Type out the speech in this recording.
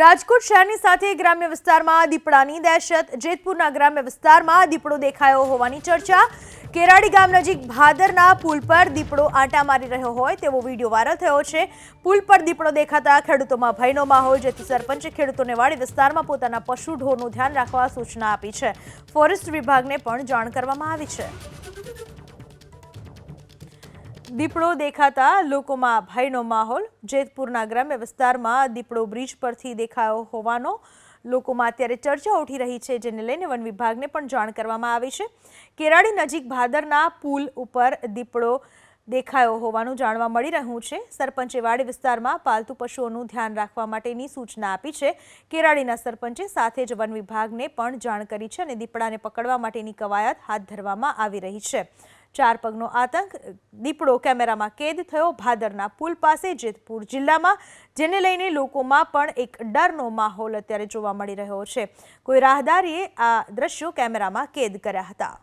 રાજકોટ શહેરની સાથે ગ્રામ્ય વિસ્તારમાં દીપડાની દહેશત, જેતપુરના ગ્રામ્ય વિસ્તારમાં દીપડો દેખાયો હોવાની ચર્ચા. કેરાડી ગામ નજીક ભાદરના પુલ પર દીપડો આંટા મારી રહ્યો હોય તેવો વીડિયો વાયરલ થયો છે. પુલ પર દીપડો દેખાતા ખેડૂતોમાં ભયનો માહોલ, જેથી સરપંચે ખેડૂતોને વાડી વિસ્તારમાં પોતાના પશુ ઢોરનું ધ્યાન રાખવા સૂચના આપી છે. ફોરેસ્ટ વિભાગને પણ જાણ કરવામાં આવી છે. દીપડો દેખાતા લોકોમાં ભયનો માહોલ. જેતપુરના ગ્રામ્ય વિસ્તારમાં દીપડો બ્રિજ પરથી દેખાયો હોવાનો લોકોમાં અત્યારે ચર્ચા ઉઠી રહી છે, જેને લઈને વન વિભાગને પણ જાણ કરવામાં આવી છે. કેરાડી નજીક ભાદરના પુલ ઉપર દીપડો દેખાયો હોવાનું જાણવા મળી રહ્યું છે. સરપંચે વાડી વિસ્તારમાં પાલતુ પશુઓનું ધ્યાન રાખવા માટેની સૂચના આપી છે. કેરાડીના સરપંચે સાથે જ વન વિભાગને પણ જાણ કરી છે અને દીપડાને પકડવા માટેની કવાયત હાથ ધરવામાં આવી રહી છે. ચાર પગનો આતંક. દીપડો કેમેરામાં કેદ થયો. ભાદરના પુલ પાસે જેતપુર જિલ્લામાં, જેને લઈને લોકોમાં પણ એક ડરનો માહોલ અત્યારે જોવા મળી રહ્યો છે. કોઈ રાહદારીએ આ દ્રશ્યો કેમેરામાં કેદ કર્યા હતા.